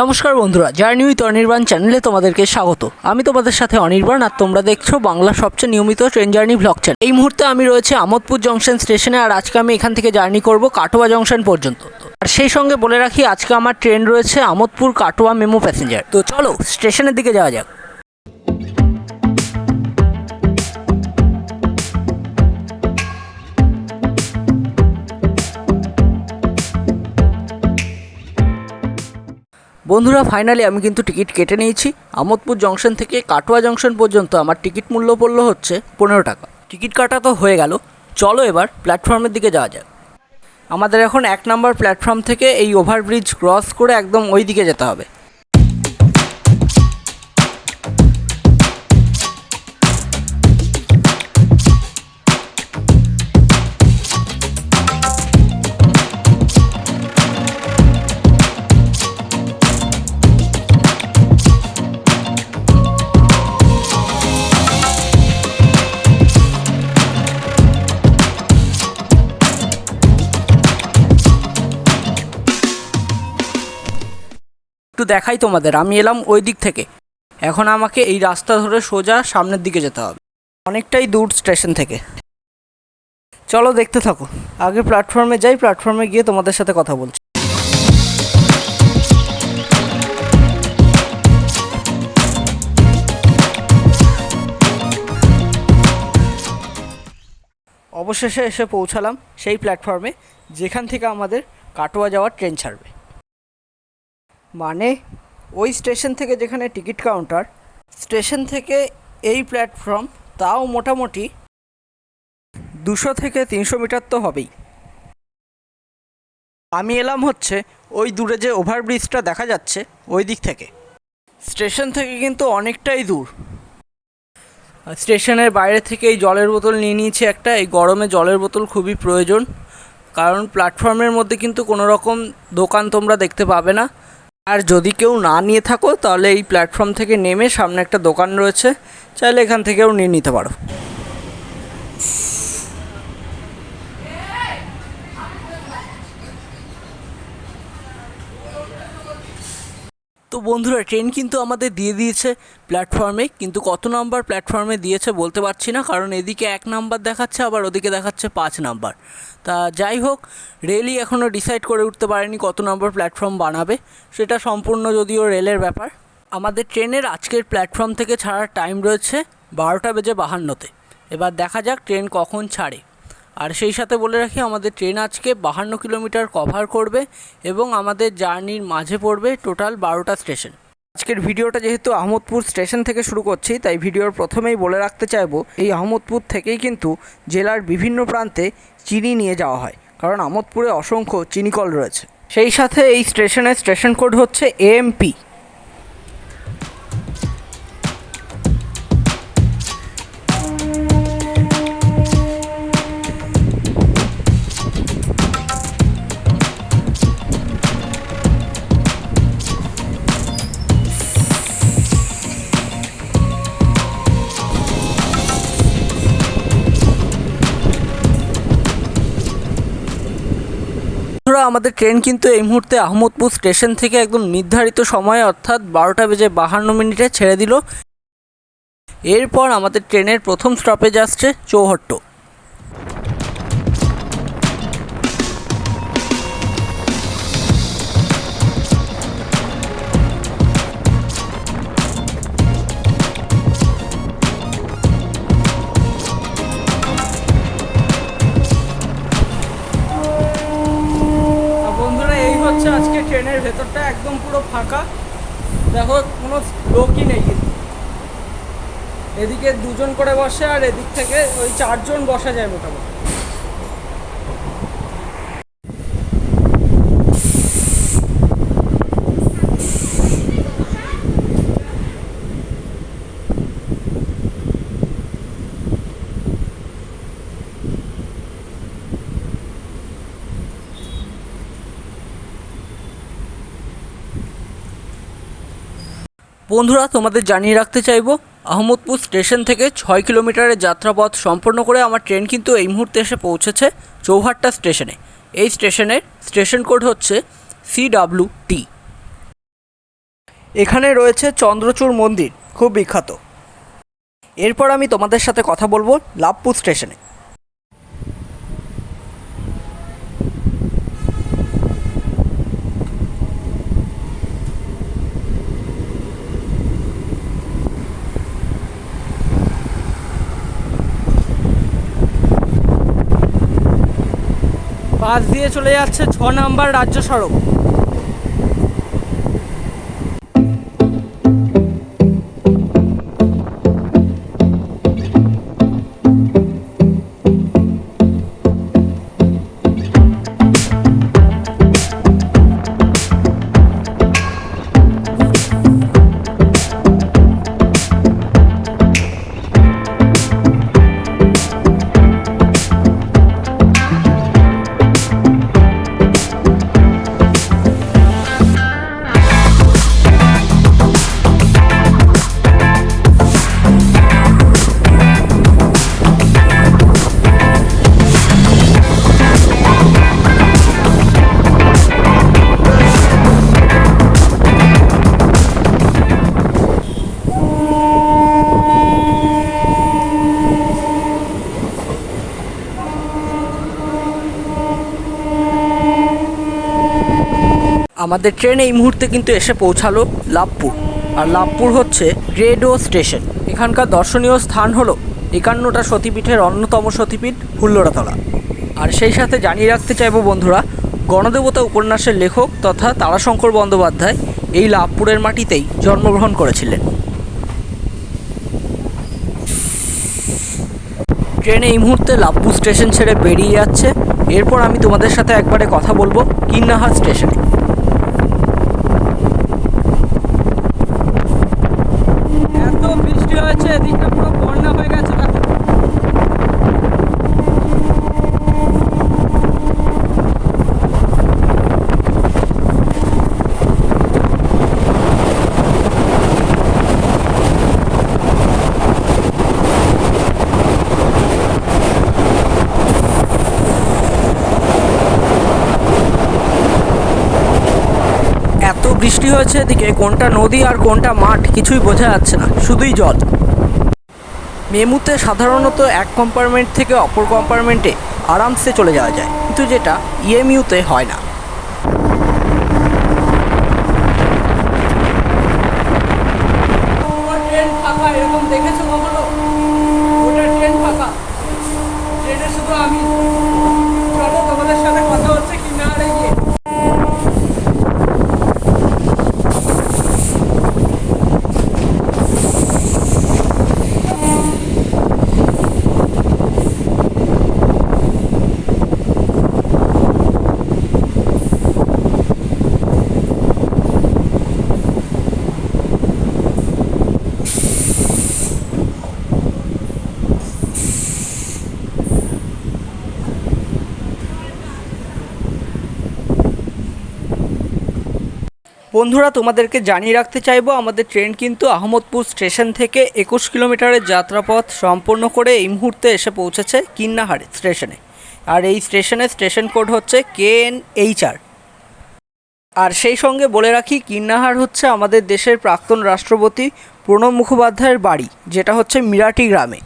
নমস্কার বন্ধুরা journey with Anirban চ্যানেলে তোমাদেরকে স্বাগত। আমি তোমাদের সাথে অনির্বাণ আর তোমরা দেখছ বাংলা সবচেয়ে নিয়মিত ট্রেন জার্নি ব্লক চ্যানেল এই মুহূর্তে আমি রয়েছে আমোদপুর জংশন স্টেশনে আর আজকে আমি এখান থেকে জার্নি করব কাটোয়া জংশন পর্যন্ত। আর সেই সঙ্গে বলে রাখি, আজকে আমার ট্রেন রয়েছে আমোদপুর কাটোয়া মেমো প্যাসেঞ্জার। তো চলো, স্টেশনের দিকে যাওয়া যাক। বন্ধুরা ফাইনালি আমি কিন্তু টিকিট কেটে নিয়েছি। আমোদপুর জংশন থেকে কাটোয়া জংশন পর্যন্ত আমার টিকিট মূল্য পড়ল হচ্ছে পনেরো টাকা। টিকিট কাটা তো হয়ে গেল। চলো এবার প্ল্যাটফর্মের দিকে যাওয়া যাক। আমাদের এখন এক নম্বর প্ল্যাটফর্ম থেকে এই ওভারব্রিজ ক্রস করে একদম ওই দিকে যেতে হবে। একটু দেখাই তোমাদের, আমি এলাম ওই দিক থেকে। এখন আমাকে এই রাস্তা ধরে সোজা সামনের দিকে যেতে হবে। অনেকটাই দূর স্টেশন থেকে। চলো দেখতে থাকো। আগে প্ল্যাটফর্মে যাই, প্ল্যাটফর্মে গিয়ে তোমাদের সাথে কথা বলছি। অবশেষে এসে পৌঁছালাম সেই প্ল্যাটফর্মে, যেখান থেকে আমাদের কাটোয়া যাওয়ার ট্রেন ছাড়বে। মানে ওই স্টেশন থেকে যেখানে টিকিট কাউন্টার, স্টেশন থেকে এই প্ল্যাটফর্ম তাও মোটামুটি দুশো থেকে তিনশো মিটার তো হবেই। আমি এলাম হচ্ছে ওই দূরে যে ওভারব্রিজটা দেখা যাচ্ছে ওই দিক থেকে। স্টেশন থেকে কিন্তু অনেকটাই দূর। স্টেশনের বাইরে থেকে এই জলের বোতল নিয়ে নিয়েছি একটা, এই গরমে জলের বোতল খুবই প্রয়োজন, কারণ প্ল্যাটফর্মের মধ্যে কিন্তু কোনো রকম দোকান তোমরা দেখতে পাবে না। আর যদি কেউ না নিয়ে থাকো, তাহলে এই প্ল্যাটফর্ম থেকে নেমে সামনে একটা দোকান রয়েছে। চাইলে এখান থেকেও নিয়ে নিতে পারো। তো বন্ধুরা ট্রেন কিন্তু আমাদের দিয়ে দিয়েছে প্ল্যাটফর্মে কিন্তু কত নাম্বার প্ল্যাটফর্মে দিয়েছে বলতে পারছি না, কারণ এদিকে এক নাম্বার দেখাচ্ছে, আবার ওদিকে দেখাচ্ছে পাঁচ নাম্বার তা যাই হোক রেলই এখনও ডিসাইড করে উঠতে পারেনি কত নম্বর প্ল্যাটফর্ম বানাবে, সেটা সম্পূর্ণ যদিও রেলের ব্যাপার। আমাদের ট্রেনের আজকের প্ল্যাটফর্ম থেকে ছাড়ার টাইম রয়েছে বারোটা বেজে বাহান্নতে। এবার দেখা যাক ট্রেন কখন ছাড়ে। আর সেই সাথে বলে রাখি, আমাদের ট্রেন আজকে বাহান্ন কিলোমিটার কভার করবে এবং আমাদের জার্নির মাঝে পড়বে টোটাল বারোটা স্টেশন আজকের ভিডিওটা যেহেতু আহমদপুর স্টেশন থেকে শুরু করছি, তাই ভিডিওর প্রথমেই বলে রাখতে চাইব, এই আহমদপুর থেকেই কিন্তু জেলার বিভিন্ন প্রান্তে চিনি নিয়ে যাওয়া হয়, কারণ আহমদপুরে অসংখ্য চিনিকল রয়েছে। সেই সাথে এই স্টেশনের স্টেশন কোড হচ্ছে এএমপি বন্ধুরা, আমাদের ট্রেন কিন্তু এই মুহূর্তে আহমদপুর স্টেশন থেকে একদম নির্ধারিত সময়ে অর্থাৎ বারোটা বেজে বাহান্ন মিনিটে ছেড়ে দিল। এরপর আমাদের ট্রেনের প্রথম স্টপেজ আসছে চৌহট্ট। ট্রেনের ভেতরটা একদম পুরো ফাঁকা। দেখো, কোনো লোকই নেই কিন্তু। এদিকে দুজন করে বসে আর এদিক থেকে ওই চারজন বসা যায় মোটামুটি। বন্ধুরা, তোমাদের জানিয়ে রাখতে চাইব, আহমদপুর স্টেশন থেকে ছয় কিলোমিটারের যাত্রাপথ সম্পন্ন করে আমার ট্রেন কিন্তু এই মুহূর্তে এসে পৌঁছেছে চৌহাট্টা স্টেশনে। এই স্টেশনের স্টেশন কোড হচ্ছে সি ডাব্লু টি এখানে রয়েছে চন্দ্রচূড় মন্দির, খুব বিখ্যাত। এরপর আমি তোমাদের সাথে কথা বলব লাভপুর স্টেশনে। পাশ দিয়ে চলে যাচ্ছে ছ নাম্বার রাজ্য সড়ক। আমাদের ট্রেন এই মুহূর্তে কিন্তু এসে পৌঁছালো লাভপুর। আর লাভপুর হচ্ছে গ্রেডো স্টেশন। এখানকার দর্শনীয় স্থান হলো একান্নটা সতীপীঠের অন্যতম সতীপীঠ ফুল্লরাতলা আর সেই সাথে জানিয়ে রাখতে চাইব বন্ধুরা, গণদেবতা উপন্যাসের লেখক তথা তারাশঙ্কর বন্দ্যোপাধ্যায় এই লাভপুরের মাটিতেই জন্মগ্রহণ করেছিলেন। ট্রেন এই মুহূর্তে লাভপুর স্টেশন ছেড়ে বেরিয়ে যাচ্ছে। এরপর আমি তোমাদের সাথে একবারে কথা বলব কিন্নাহার স্টেশনে এত বৃষ্টি হয়েছে এদিকটা পুরো বন্যা হয়ে গেছে দেখো এত বৃষ্টি হয়েছে, এদিকে কোনটা নদী আর কোনটা মাঠ কিছুই বোঝা যাচ্ছে না, শুধুই জল। মেমুতে সাধারণত এক কম্পার্টমেন্ট থেকে অপর কম্পার্টমেন্টে আরামসে চলে যাওয়া যায়, কিন্তু যেটা ইএমইউতে হয় না ট্রেন ফাঁকা এরকম দেখেছ কখনো ওটা ট্রেন ফাঁকা ট্রেনে শুধু আমি চলো তোমাদের সাথে কথা হচ্ছে কি না গিয়ে বন্ধুরা, তোমাদেরকে জানিয়ে রাখতে চাইব, আমাদের ট্রেন কিন্তু আহমদপুর স্টেশন থেকে একুশ কিলোমিটারের যাত্রাপথ সম্পূর্ণ করে এই মুহূর্তে এসে পৌঁছেছে কিন্নাহারে স্টেশনে। আর এই স্টেশনের স্টেশন কোড হচ্ছে কে এন এইচ আর আর সেই সঙ্গে বলে রাখি, কিন্নাহার হচ্ছে আমাদের দেশের প্রাক্তন রাষ্ট্রপতি প্রণব মুখোপাধ্যায়ের বাড়ি, যেটা হচ্ছে মিরাটি গ্রামে।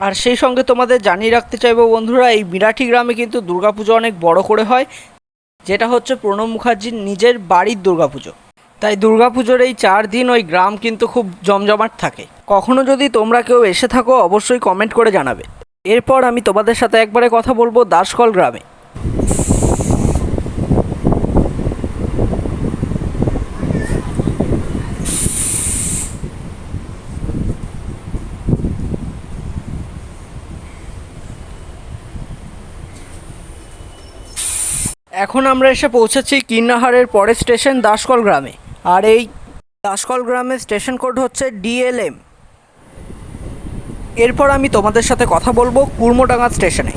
আর সেই সঙ্গে তোমাদের জানিয়ে রাখতে চাইব বন্ধুরা, এই মিরাটি গ্রামে কিন্তু দুর্গাপুজো অনেক বড় করে হয়। যেটা হচ্ছে প্রণব মুখার্জির নিজের বাড়ির দুর্গাপুজো। তাই দুর্গাপুজোর এই চার দিন ওই গ্রাম কিন্তু খুব জমজমাট থাকে। কখনো যদি তোমরা কেউ এসে থাকো, অবশ্যই কমেন্ট করে জানাবে। এরপর আমি তোমাদের সাথে একবারে কথা বলব দাসকল গ্রামে। এখন আমরা এসে পৌঁছেছি কিন্নাহারের পরের স্টেশন দাসকল গ্রামে। আর এই দাসকল গ্রামের স্টেশন কোড হচ্ছে ডিএলএম। এরপর আমি তোমাদের সাথে কথা বলব কুর্মডাঙ্গা স্টেশনে।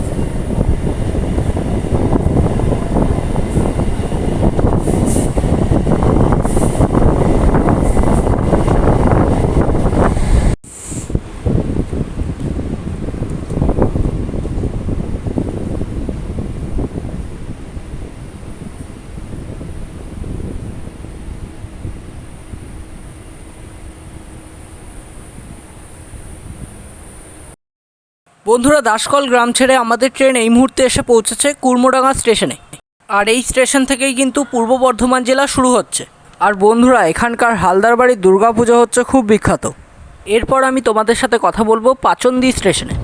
বন্ধুরা, দাসকল গ্রাম ছেড়ে আমাদের ট্রেন এই মুহূর্তে এসে পৌঁছেছে কুর্মডাঙ্গা স্টেশনে। আর এই স্টেশন থেকেই কিন্তু পূর্ব বর্ধমান জেলা শুরু হচ্ছে। আর বন্ধুরা, এখানকার হালদার বাড়ির দুর্গাপুজো হচ্ছে খুব বিখ্যাত। এরপর আমি তোমাদের সাথে কথা বলব পাচন্দি স্টেশনে।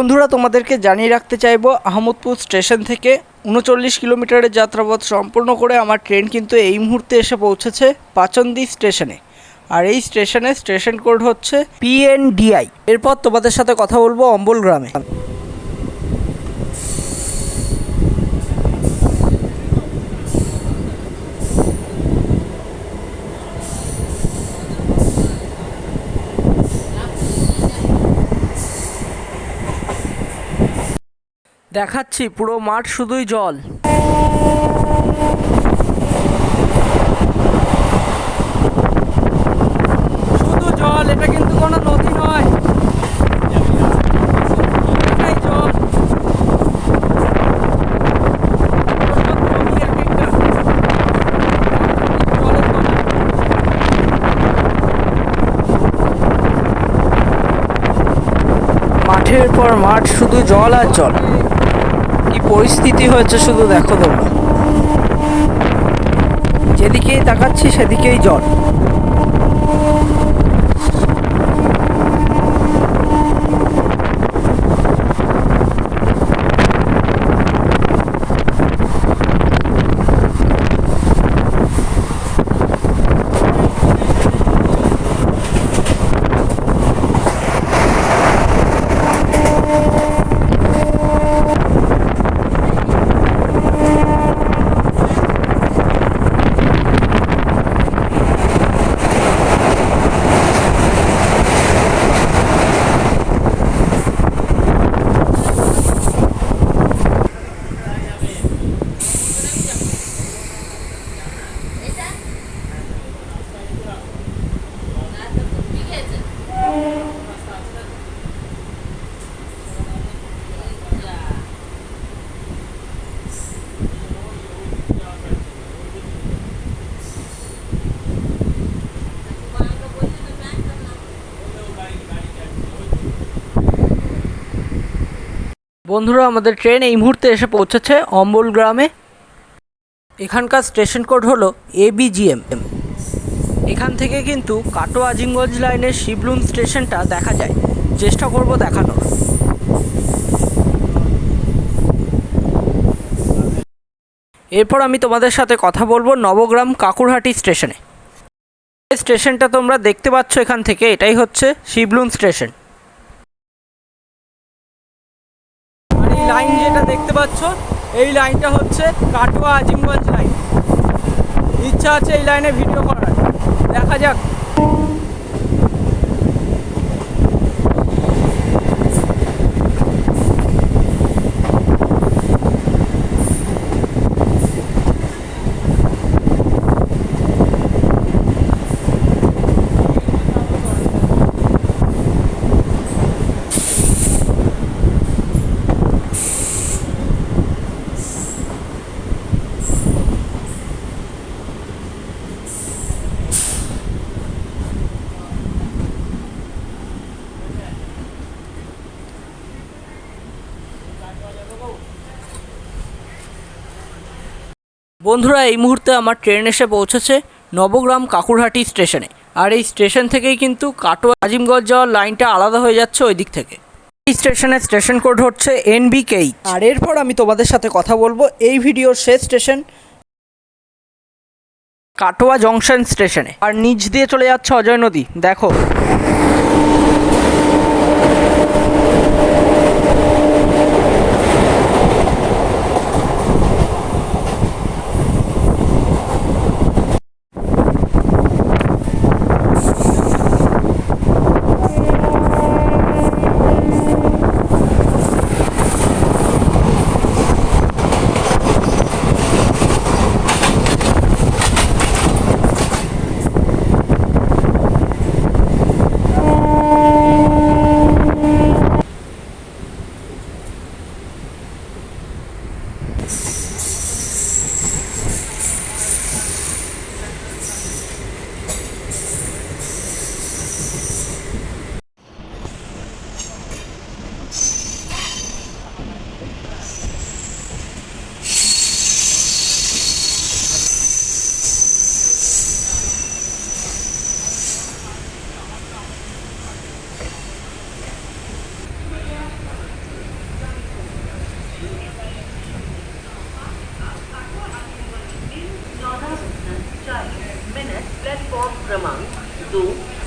বন্ধুরা, তোমাদেরকে জানিয়ে রাখতে চাইব, আহমদপুর স্টেশন থেকে উনচল্লিশ কিলোমিটারের যাত্রাপথ সম্পূর্ণ করে আমার ট্রেন কিন্তু এই মুহূর্তে এসে পৌঁছেছে পাচন্দি স্টেশনে। আর এই স্টেশনে স্টেশন কোড হচ্ছে পিএনডিআই এরপর তোমাদের সাথে কথা বলব অম্বল গ্রামে। দেখাচ্ছি, পুরো মাঠ শুধুই জল। শুধু জল, এটা কিন্তু কোনো নদী নয়। মাঠের পর মাঠ শুধু জল আর জল। পরিস্থিতি হয়েছে শুধু দেখো তোমরা। যেদিকেই তাকাচ্ছি সেদিকেই জল। বন্ধুরা, আমাদের ট্রেন এই মুহূর্তে এসে পৌঁছেছে অম্বল গ্রামে। এখানকার স্টেশন কোড হলো এবিজিএম এখান থেকে কিন্তু কাটোয়া আজিমগঞ্জ লাইনের শিবলুন স্টেশনটা দেখা যায়। চেষ্টা করব দেখানোর। এরপর আমি তোমাদের সাথে কথা বলব নবগ্রাম কাকুরহাটি স্টেশনে স্টেশনটা তোমরা দেখতে পাচ্ছ এখান থেকে, এটাই হচ্ছে শিবলুন স্টেশন লাইন যেটা দেখতে পাচ্ছ, এই লাইনটা হচ্ছে কাটোয়া আজিমগঞ্জ লাইন। ইচ্ছা আছে এই লাইনে ভিডিও করার। দেখা যাক। বন্ধুরা, এই মুহূর্তে আমার ট্রেন এসে পৌঁছেছে নবগ্রাম কাকুরহাটি স্টেশনে। আর এই স্টেশন থেকেই কিন্তু কাটোয়া আজিমগঞ্জ যাওয়ার লাইনটা আলাদা হয়ে যাচ্ছে ওই দিক থেকে। এই স্টেশনের স্টেশন কোড হচ্ছে এনবিকেই আর এরপর আমি তোমাদের সাথে কথা বলব এই ভিডিওর শেষ স্টেশন কাটোয়া জংশন স্টেশনে। আর নিচ দিয়ে চলে যাচ্ছে অজয় নদী। দেখো।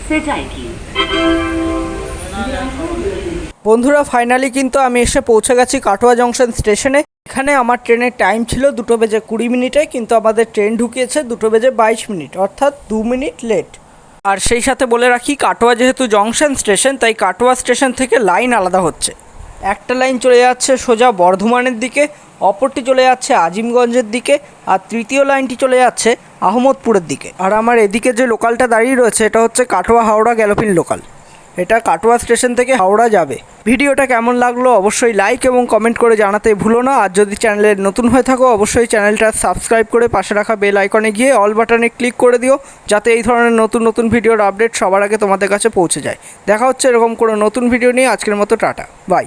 সেটাই কি? বন্ধুরা ফাইনালি কিন্তু আমি এসে পৌঁছে গেছি কাটোয়া জংশন স্টেশনে এখানে আমার ট্রেনের টাইম ছিল দুটো বেজে কুড়ি মিনিটে, কিন্তু আমাদের ট্রেন ঢুকিয়েছে দুটো বেজে বাইশ মিনিট, অর্থাৎ দু মিনিট লেট আর সেই সাথে বলে রাখি, কাটোয়া যেহেতু জংশন স্টেশন তাই কাটোয়া স্টেশন থেকে লাইন আলাদা হচ্ছে। একটা লাইন চলে যাচ্ছে সোজা বর্ধমানের দিকে, অপরটি চলে যাচ্ছে আজিমগঞ্জের দিকে, আর তৃতীয় লাইনটি চলে যাচ্ছে আহমদপুরের দিকে। আর আমার এদিকে যে লোকালটা দাঁড়িয়ে রয়েছে, এটা হচ্ছে কাটোয়া হাওড়া গ্যালোপিন লোকাল। এটা কাটোয়া স্টেশন থেকে হাওড়া যাবে। ভিডিওটা কেমন লাগল অবশ্যই লাইক এবং কমেন্ট করে জানাতে ভুলো না। আর যদি চ্যানেলে নতুন হয়ে থাকো, অবশ্যই চ্যানেলটা সাবস্ক্রাইব করে পাশে রাখা বেল আইকনে গিয়ে অল বাটনে ক্লিক করে দিও, যাতে এই ধরনের নতুন নতুন ভিডিওর আপডেট সবার আগে তোমাদের কাছে পৌঁছে যায়। দেখা হচ্ছে এরকম কোনো নতুন ভিডিও নিয়ে। আজকের মতো টাটা। বাই